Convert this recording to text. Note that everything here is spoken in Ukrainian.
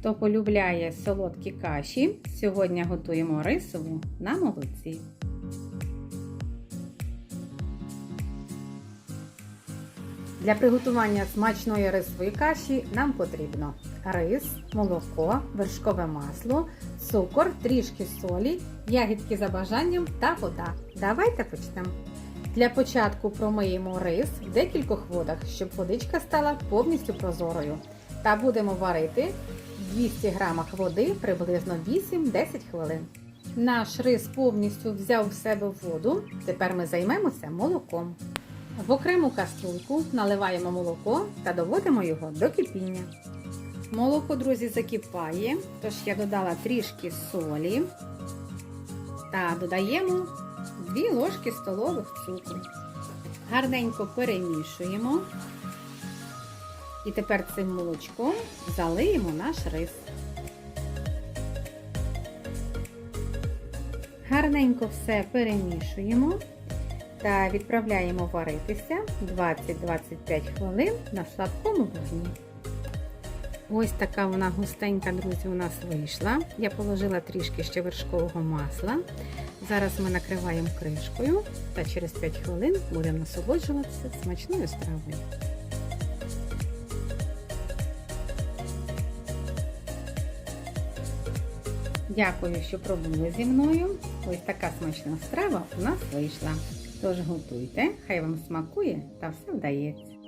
Хто полюбляє солодкі каші, сьогодні готуємо рисову на молоці. Для приготування смачної рисової каші нам потрібно рис, молоко, вершкове масло, цукор, трішки солі, ягідки за бажанням та вода. Давайте почнемо. Для початку промиємо рис в декількох водах, щоб водичка стала повністю прозорою. Та будемо варити 200 грамах води приблизно 8-10 хвилин. Наш рис повністю взяв в себе воду. Тепер ми займемося молоком. В окрему каструльку наливаємо молоко та доводимо його до кипіння. Молоко, друзі, закипає, тож я додала трішки солі та додаємо 2 ложки столових цукру. Гарненько перемішуємо. І тепер цим молочком залиємо наш рис. Гарненько все перемішуємо та відправляємо варитися 20-25 хвилин на слабкому вогні. Ось така вона густенька, друзі, у нас вийшла. Я положила трішки ще вершкового масла. Зараз ми накриваємо кришкою та через 5 хвилин будемо насолоджуватися смачною стравою. Дякую, що пробули зі мною. Ось така смачна страва у нас вийшла. Тож готуйте, хай вам смакує та все вдається.